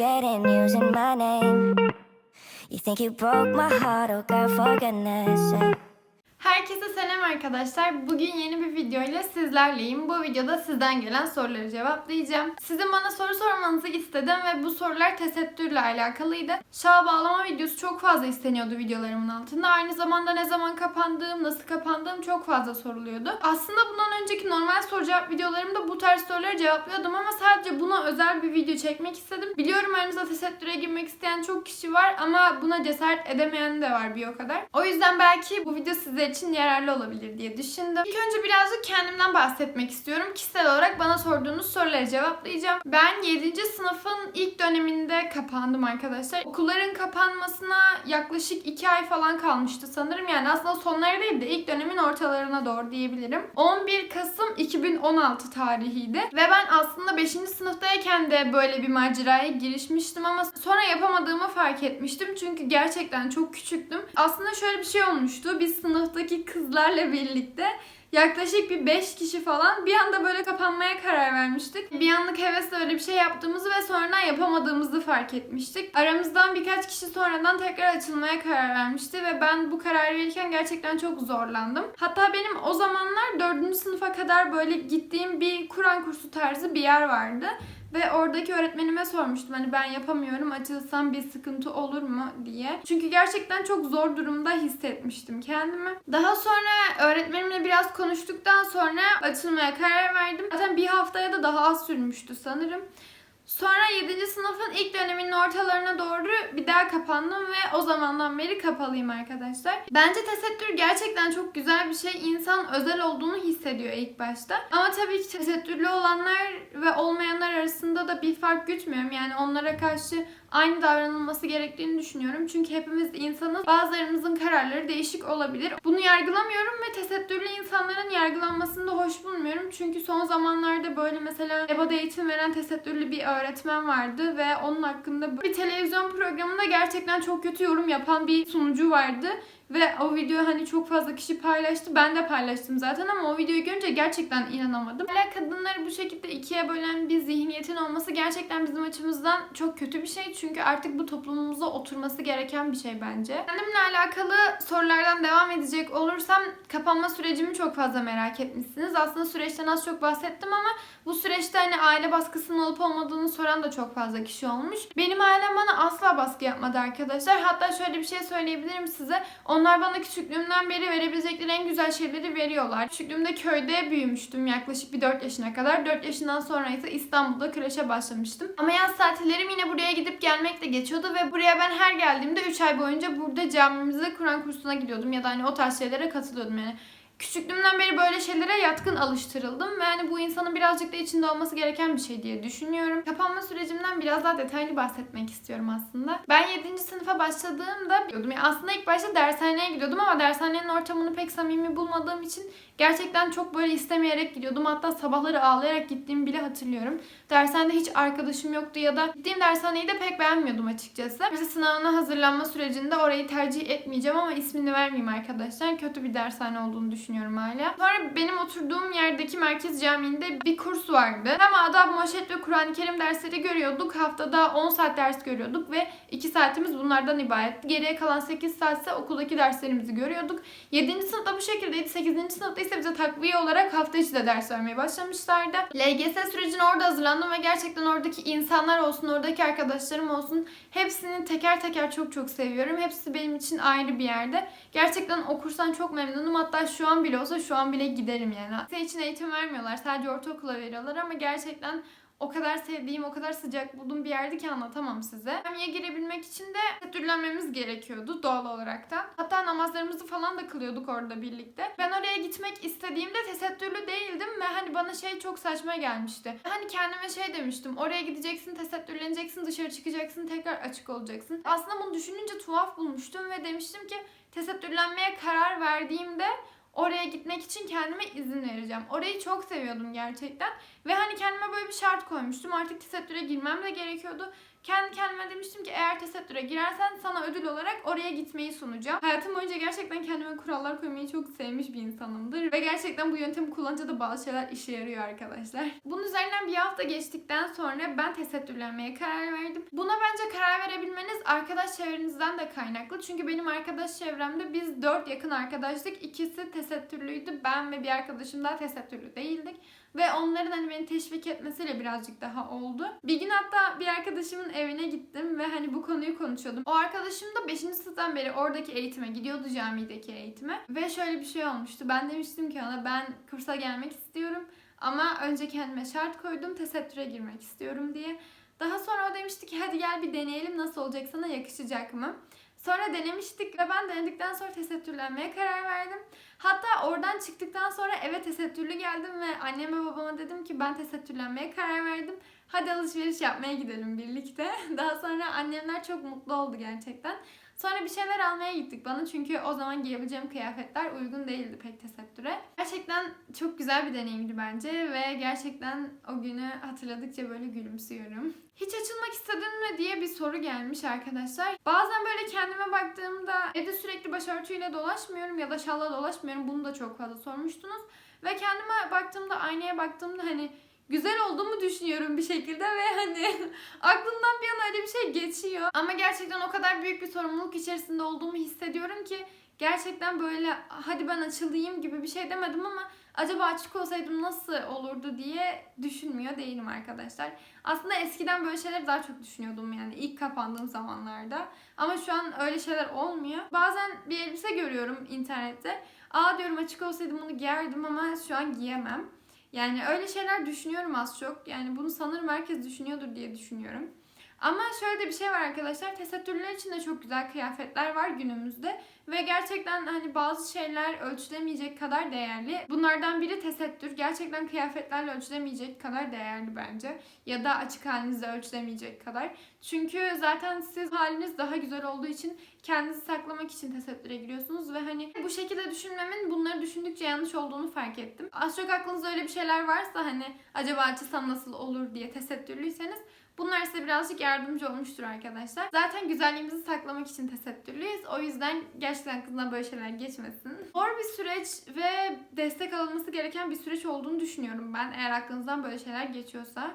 Getting using my name. You think you broke my heart, oh girl, for goodness sake. Herkese selam arkadaşlar. Bugün yeni bir video ile sizlerleyim. Bu videoda sizden gelen soruları cevaplayacağım. Sizin bana soru sormanızı istedim ve bu sorular tesettürle alakalıydı. Şal bağlama videosu çok fazla isteniyordu videolarımın altında. Aynı zamanda ne zaman kapandığım, nasıl kapandığım çok fazla soruluyordu. Aslında bundan önceki normal soru cevap videolarımda bu tarz soruları cevaplıyordum ama sadece buna özel bir video çekmek istedim. Biliyorum aranızda tesettüre girmek isteyen çok kişi var ama buna cesaret edemeyen de var bir o kadar. O yüzden belki bu video sizler için yararlı olabilir diye düşündüm. İlk önce birazcık kendimden bahsetmek istiyorum. Kişisel olarak bana sorduğunuz soruları cevaplayacağım. Ben 7. sınıfın ilk döneminde kapandım arkadaşlar. Okulların kapanmasına yaklaşık 2 ay falan kalmıştı sanırım. Yani aslında sonları değil de ilk dönemin ortalarına doğru diyebilirim. 11 Kasım 2016 tarihiydi. Ve ben aslında 5. sınıftayken de böyle bir maceraya girişmiştim ama sonra yapamadığımı fark etmiştim. Çünkü gerçekten çok küçüktüm. Aslında şöyle bir şey olmuştu. Biz sınıftaki kızlarla birlikte yaklaşık bir 5 kişi falan bir anda böyle kapanmaya karar vermiştik. Bir anlık hevesle öyle bir şey yaptığımızı ve sonradan yapamadığımızı fark etmiştik. Aramızdan birkaç kişi sonradan tekrar açılmaya karar vermişti ve ben bu kararı verirken gerçekten çok zorlandım. Hatta benim o zamanlar 4. sınıfa kadar böyle gittiğim bir Kur'an kursu tarzı bir yer vardı. Ve oradaki öğretmenime sormuştum hani ben yapamıyorum açılsam bir sıkıntı olur mu diye. Çünkü gerçekten çok zor durumda hissetmiştim kendimi. Daha sonra öğretmenimle biraz konuştuktan sonra açılmaya karar verdim. Zaten bir haftaya da daha az sürmüştü sanırım. Sonra 7. sınıfın ilk döneminin ortalarına doğru bir daha kapandım ve o zamandan beri kapalıyım arkadaşlar. Bence tesettür gerçekten çok güzel bir şey. İnsan özel olduğunu hissediyor ilk başta. Ama tabii ki tesettürlü olanlar ve olmayanlar arasında da bir fark gütmüyorum. Yani onlara karşı aynı davranılması gerektiğini düşünüyorum. Çünkü hepimiz insanız. Bazılarımızın kararları değişik olabilir. Bunu yargılamıyorum ve tesettürlü insanların yargılanmasını da hoş bulmuyorum. Çünkü son zamanlarda böyle mesela EBA'da eğitim veren tesettürlü bir öğretmen vardı ve onun hakkında bir televizyon programında gerçekten çok kötü yorum yapan bir sunucu vardı. Ve o video hani çok fazla kişi paylaştı. Ben de paylaştım zaten ama o videoyu görünce gerçekten inanamadım. Hala kadınları bu şekilde ikiye bölen bir zihniyetin olması gerçekten bizim açımızdan çok kötü bir şey. Çünkü artık bu toplumumuza oturması gereken bir şey bence. Kendimle alakalı sorulardan devam edecek olursam kapanma sürecimi çok fazla merak etmişsiniz. Aslında süreçten az çok bahsettim ama bu süreçte hani aile baskısının olup olmadığını soran da çok fazla kişi olmuş. Benim ailem bana asla baskı yapmadı arkadaşlar. Hatta şöyle bir şey söyleyebilirim size. Onlar bana küçüklüğümden beri verebilecekleri en güzel şeyleri veriyorlar. Küçüklüğümde köyde büyümüştüm yaklaşık bir 4 yaşına kadar. 4 yaşından sonra ise İstanbul'da kreşe başlamıştım. Ama yaz tatillerim yine buraya gidip gelmekle geçiyordu ve buraya ben her geldiğimde 3 ay boyunca burada camimizde Kur'an kursuna gidiyordum ya da hani o tarz şeylere katılıyordum yani. Küçüklüğümden beri böyle şeylere yatkın alıştırıldım ve hani bu insanın birazcık da içinde olması gereken bir şey diye düşünüyorum. Kapanma sürecimden biraz daha detaylı bahsetmek istiyorum aslında. Ben 7. sınıfa başladığımda biliyordum. Yani aslında ilk başta dershaneye gidiyordum ama dershanenin ortamını pek samimi bulmadığım için gerçekten çok böyle istemeyerek gidiyordum. Hatta sabahları ağlayarak gittiğimi bile hatırlıyorum. Dershanede hiç arkadaşım yoktu ya da gittiğim dershaneyi de pek beğenmiyordum açıkçası. Mesela sınavına hazırlanma sürecinde orayı tercih etmeyeceğim ama ismini vermeyeyim arkadaşlar. Kötü bir dershane olduğunu düşünüyorum hala. Sonra benim oturduğum yerdeki merkez camiinde bir kurs vardı. Hem adab, moşet ve Kur'an-ı Kerim dersleri görüyorduk. Haftada 10 saat ders görüyorduk ve 2 saatimiz bunlardan ibaret. Geriye kalan 8 saat ise okuldaki derslerimizi görüyorduk. 7. sınıfta bu şekildeydi. 8. sınıfta ise bize takviye olarak hafta içi de ders vermeye başlamışlardı. LGS sürecine orada hazırlandım ve gerçekten oradaki insanlar olsun, oradaki arkadaşlarım olsun hepsini teker teker çok çok seviyorum. Hepsi benim için ayrı bir yerde. Gerçekten okursan çok memnunum. Hatta şu an bile olsa şu an bile giderim yani. Senin için eğitim vermiyorlar. Sadece ortaokula veriyorlar ama gerçekten o kadar sevdiğim, o kadar sıcak bulduğum bir yerdi ki anlatamam size. Camiye girebilmek için de tesettürlenmemiz gerekiyordu doğal olarak da. Hatta namazlarımızı falan da kılıyorduk orada birlikte. Ben oraya gitmek istediğimde tesettürlü değildim ve hani bana şey çok saçma gelmişti. Hani kendime şey demiştim. Oraya gideceksin, tesettürleneceksin, dışarı çıkacaksın, tekrar açık olacaksın. Aslında bunu düşününce tuhaf bulmuştum ve demiştim ki tesettürlenmeye karar verdiğimde oraya gitmek için kendime izin vereceğim. Orayı çok seviyordum gerçekten. Ve hani kendime böyle bir şart koymuştum. Artık tesettüre girmem de gerekiyordu. Kendi kendime demiştim ki eğer tesettüre girersen sana ödül olarak oraya gitmeyi sunacağım. Hayatım boyunca gerçekten kendime kurallar koymayı çok sevmiş bir insanımdır. Ve gerçekten bu yöntemi kullanınca da bazı şeyler işe yarıyor arkadaşlar. Bunun üzerinden bir hafta geçtikten sonra ben tesettürlenmeye karar verdim. Buna bence karar verebilmeniz arkadaş çevrenizden de kaynaklı. Çünkü benim arkadaş çevremde biz dört yakın arkadaştık. İkisi tesettürlüydü. Ben ve bir arkadaşım daha tesettürlü değildik. Ve onların hani beni teşvik etmesiyle birazcık daha oldu. Bir gün hatta bir arkadaşımın evine gittim ve hani bu konuyu konuşuyordum. O arkadaşım da 5. sınıftan beri oradaki eğitime gidiyordu camideki eğitime. Ve şöyle bir şey olmuştu. Ben demiştim ki ona ben kursa gelmek istiyorum. Ama önce kendime şart koydum tesettüre girmek istiyorum diye. Daha sonra o demişti ki hadi gel bir deneyelim nasıl olacak sana yakışacak mı? Sonra denemiştik ve ben denedikten sonra tesettürlenmeye karar verdim. Hatta oradan çıktıktan sonra eve tesettürlü geldim ve anneme babama dedim ki ben tesettürlenmeye karar verdim. Hadi alışveriş yapmaya gidelim birlikte. Daha sonra annemler çok mutlu oldu gerçekten. Sonra bir şeyler almaya gittik bana çünkü o zaman giyebileceğim kıyafetler uygun değildi pek tesettüre. Gerçekten çok güzel bir deneyimdi bence ve gerçekten o günü hatırladıkça böyle gülümsüyorum. Hiç açılmak istedin mi diye bir soru gelmiş arkadaşlar. Bazen böyle kendime baktığımda evde sürekli başörtüyle dolaşmıyorum ya da şalla dolaşmıyorum. Bunu da çok fazla sormuştunuz. Ve kendime baktığımda aynaya baktığımda hani güzel olduğumu düşünüyorum bir şekilde ve hani aklımdan bir an öyle bir şey geçiyor. Ama gerçekten o kadar büyük bir sorumluluk içerisinde olduğumu hissediyorum ki gerçekten böyle hadi ben açılayım gibi bir şey demedim ama acaba açık olsaydım nasıl olurdu diye düşünmüyor değilim arkadaşlar. Aslında eskiden böyle şeyler daha çok düşünüyordum yani ilk kapandığım zamanlarda. Ama şu an öyle şeyler olmuyor. Bazen bir elbise görüyorum internette. Aa diyorum açık olsaydım bunu giyerdim ama şu an giyemem. Yani öyle şeyler düşünüyorum az çok. Yani bunu sanırım herkes düşünüyordur diye düşünüyorum. Ama şöyle de bir şey var arkadaşlar. Tesettürler için de çok güzel kıyafetler var günümüzde. Ve gerçekten hani bazı şeyler ölçülemeyecek kadar değerli. Bunlardan biri tesettür. Gerçekten kıyafetlerle ölçülemeyecek kadar değerli bence. Ya da açık halinizle ölçülemeyecek kadar. Çünkü zaten siz haliniz daha güzel olduğu için kendinizi saklamak için tesettüre giriyorsunuz. Ve hani bu şekilde düşünmemin bunları düşündükçe yanlış olduğunu fark ettim. Az çok aklınızda öyle bir şeyler varsa hani acaba açısam nasıl olur diye tesettürlüyseniz Bunlar size birazcık yardımcı olmuştur arkadaşlar. Zaten güzelliğimizi saklamak için tesettürlüyüz. O yüzden gerçekten kızına böyle şeyler geçmesin. Zor bir süreç ve destek alınması gereken bir süreç olduğunu düşünüyorum ben. Eğer aklınızdan böyle şeyler geçiyorsa.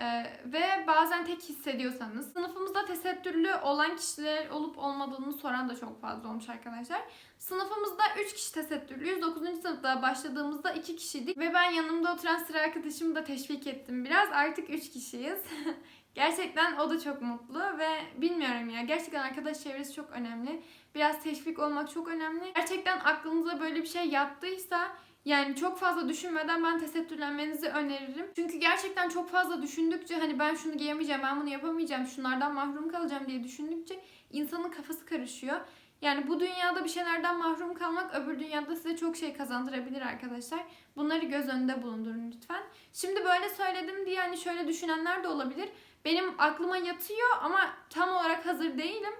Ee, ve bazen tek hissediyorsanız sınıfımızda tesettürlü olan kişiler olup olmadığını soran da çok fazla olmuş arkadaşlar. Sınıfımızda 3 kişi tesettürlüyüz. 9. sınıfta başladığımızda 2 kişiydik ve ben yanımda oturan sıra arkadaşımı da teşvik ettim biraz. Artık 3 kişiyiz. Gerçekten o da çok mutlu ve bilmiyorum ya gerçekten arkadaş çevresi çok önemli. Biraz teşvik olmak çok önemli. Gerçekten aklınıza böyle bir şey yattıysa yani çok fazla düşünmeden ben tesettürlenmenizi öneririm. Çünkü gerçekten çok fazla düşündükçe hani ben şunu giyemeyeceğim, ben bunu yapamayacağım, şunlardan mahrum kalacağım diye düşündükçe insanın kafası karışıyor. Yani bu dünyada bir şeylerden mahrum kalmak öbür dünyada size çok şey kazandırabilir arkadaşlar. Bunları göz önünde bulundurun lütfen. Şimdi böyle söyledim diye hani şöyle düşünenler de olabilir. Benim aklıma yatıyor ama tam olarak hazır değilim.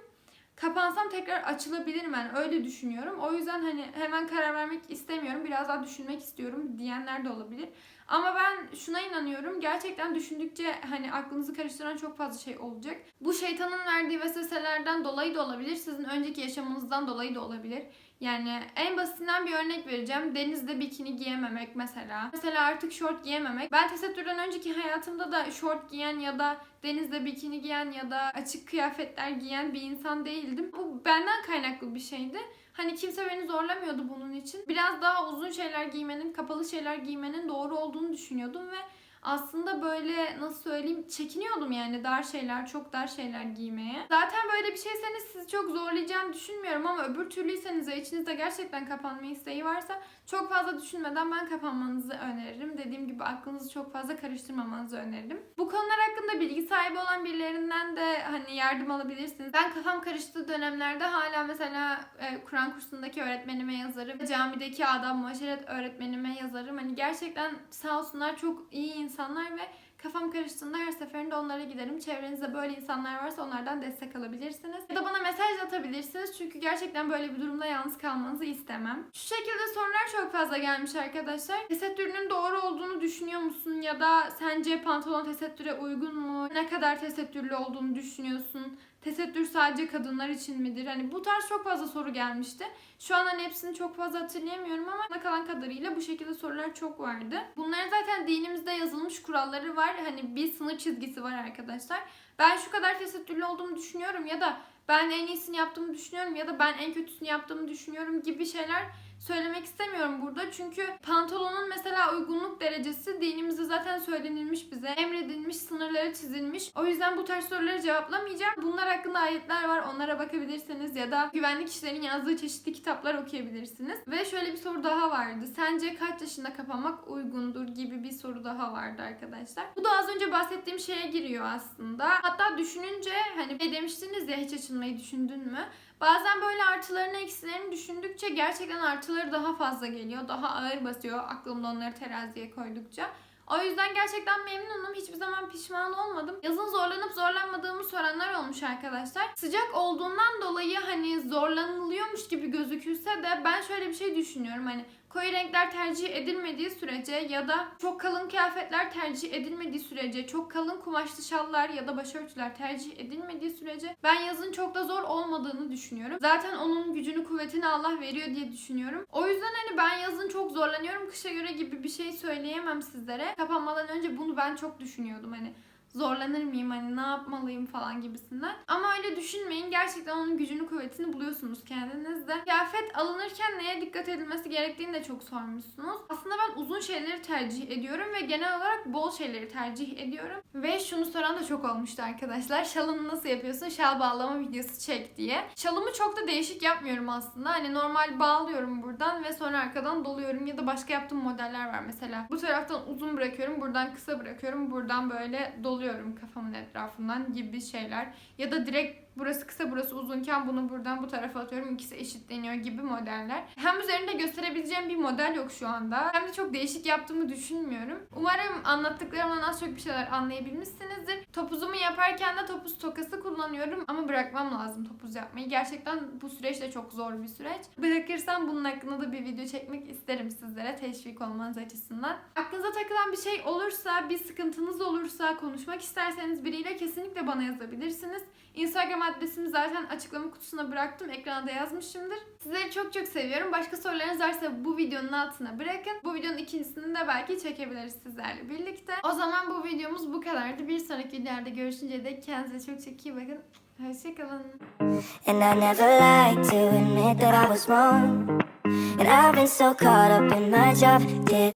Kapansam tekrar açılabilirim ben öyle düşünüyorum. O yüzden hani hemen karar vermek istemiyorum. Biraz daha düşünmek istiyorum diyenler de olabilir. Ama ben şuna inanıyorum. Gerçekten düşündükçe hani aklınızı karıştıran çok fazla şey olacak. Bu şeytanın verdiği vesveselerden dolayı da olabilir. Sizin önceki yaşamınızdan dolayı da olabilir. Yani en basitinden bir örnek vereceğim. Denizde bikini giyememek mesela. Mesela artık şort giyememek. Ben tesettürden önceki hayatımda da şort giyen ya da denizde bikini giyen ya da açık kıyafetler giyen bir insan değildim. Bu benden kaynaklı bir şeydi. Hani kimse beni zorlamıyordu bunun için. Biraz daha uzun şeyler giymenin, kapalı şeyler giymenin doğru olduğunu düşünüyordum ve aslında böyle nasıl söyleyeyim çekiniyordum yani dar şeyler, çok dar şeyler giymeye. Zaten böyle bir şeyseniz sizi çok zorlayacağını düşünmüyorum ama öbür türlüyseniz ve içinizde gerçekten kapanma isteği varsa çok fazla düşünmeden ben kapanmanızı öneririm. Dediğim gibi aklınızı çok fazla karıştırmamanızı öneririm. Bu konular hakkında bilgi sahibi olan birilerinden de hani yardım alabilirsiniz. Ben kafam karıştığı dönemlerde hala mesela e, Kur'an kursundaki öğretmenime yazarım. Camideki adab muaşeret öğretmenime yazarım. Hani gerçekten sağ olsunlar çok iyi insanlar ve Kafam karıştığında her seferinde onlara giderim. Çevrenizde böyle insanlar varsa onlardan destek alabilirsiniz. Ya da bana mesaj atabilirsiniz. Çünkü gerçekten böyle bir durumda yalnız kalmanızı istemem. Şu şekilde sorular çok fazla gelmiş arkadaşlar. Tesettürünün doğru olduğunu düşünüyor musun? Ya da sence pantolon tesettüre uygun mu? Ne kadar tesettürlü olduğunu düşünüyorsun? Tesettür sadece kadınlar için midir? Hani bu tarz çok fazla soru gelmişti. Şu an hani hepsini çok fazla hatırlayamıyorum ama kalan kadarıyla bu şekilde sorular çok vardı. Bunların zaten dinimizde yazılmış kuralları var. Hani bir sınır çizgisi var arkadaşlar. Ben şu kadar tesettürlü olduğumu düşünüyorum ya da ben en iyisini yaptığımı düşünüyorum ya da ben en kötüsünü yaptığımı düşünüyorum gibi şeyler söylemek istemiyorum burada. Çünkü pantolonun mesela uygunluk derecesi dinimizde zaten söylenilmiş bize. Emredilmiş, sınırları çizilmiş. O yüzden bu tarz soruları cevaplamayacağım. Bunlar hakkında ayetler var. Onlara bakabilirsiniz ya da güvenlik kişilerin yazdığı çeşitli kitaplar okuyabilirsiniz. Ve şöyle bir soru daha vardı. Sence kaç yaşında kapanmak uygundur gibi bir soru daha vardı arkadaşlar. Bu da az önce bahsettiğim şeye giriyor aslında. Hatta düşününce hani şey demiştiniz ya hiç açılmayı düşündün mü? Bazen böyle artılarını eksilerini düşündükçe gerçekten artıları daha fazla geliyor. Daha ağır basıyor aklımda onları teraziye koydukça. O yüzden gerçekten memnunum. Hiçbir zaman pişman olmadım. Yazın zorlanıp zorlanmadığımı soranlar olmuş arkadaşlar. Sıcak olduğundan dolayı hani zorlanılıyormuş gibi gözükülse de ben şöyle bir şey düşünüyorum. Hani koyu renkler tercih edilmediği sürece ya da çok kalın kıyafetler tercih edilmediği sürece, çok kalın kumaşlı şallar ya da başörtüler tercih edilmediği sürece ben yazın çok da zor olmadığını düşünüyorum. Zaten onun gücünü, kuvvetini Allah veriyor diye düşünüyorum. O yüzden hani ben yazın çok zorlanıyorum kışa göre gibi bir şey söyleyemem sizlere. Kapanmadan önce bunu ben çok düşünüyordum hani zorlanır mıyım hani ne yapmalıyım falan gibisinden. Ama öyle düşünmeyin. Gerçekten onun gücünü kuvvetini buluyorsunuz kendinizde. Kıyafet alınırken neye dikkat edilmesi gerektiğini de çok sormuşsunuz. Aslında ben uzun şeyleri tercih ediyorum ve genel olarak bol şeyleri tercih ediyorum. Ve şunu soran da çok olmuştu arkadaşlar. Şalını nasıl yapıyorsun? Şal bağlama videosu çek diye. Şalımı çok da değişik yapmıyorum aslında. Hani normal bağlıyorum buradan ve sonra arkadan doluyorum ya da başka yaptığım modeller var mesela. Bu taraftan uzun bırakıyorum, buradan kısa bırakıyorum, buradan böyle doluyorum kafamın etrafından gibi şeyler. Ya da direkt burası kısa burası uzunken bunu buradan bu tarafa atıyorum ikisi eşitleniyor gibi modeller. Hem üzerinde gösterebileceğim bir model yok şu anda hem de çok değişik yaptığımı düşünmüyorum. Umarım anlattıklarımdan az çok bir şeyler anlayabilmişsinizdir. Topuzumu yaparken de topuz tokası kullanıyorum ama bırakmam lazım topuz yapmayı. Gerçekten bu süreç de çok zor bir süreç. Bırakırsam bunun hakkında da bir video çekmek isterim sizlere teşvik olmanız açısından. Aklınıza takılan bir şey olursa, bir sıkıntınız olursa, konuşmak isterseniz biriyle kesinlikle bana yazabilirsiniz. Instagram adresimi zaten açıklama kutusuna bıraktım. Ekranda yazmışımdır. Sizleri çok çok seviyorum. Başka sorularınız varsa bu videonun altına bırakın. Bu videonun ikincisini de belki çekebiliriz sizlerle birlikte. O zaman bu videomuz bu kadardı. Bir sonraki videolarda görüşünceye dek kendinize çok çok iyi bakın. Hoşçakalın. And I never like to admit that I was wrong. And I've been so caught up in my job, did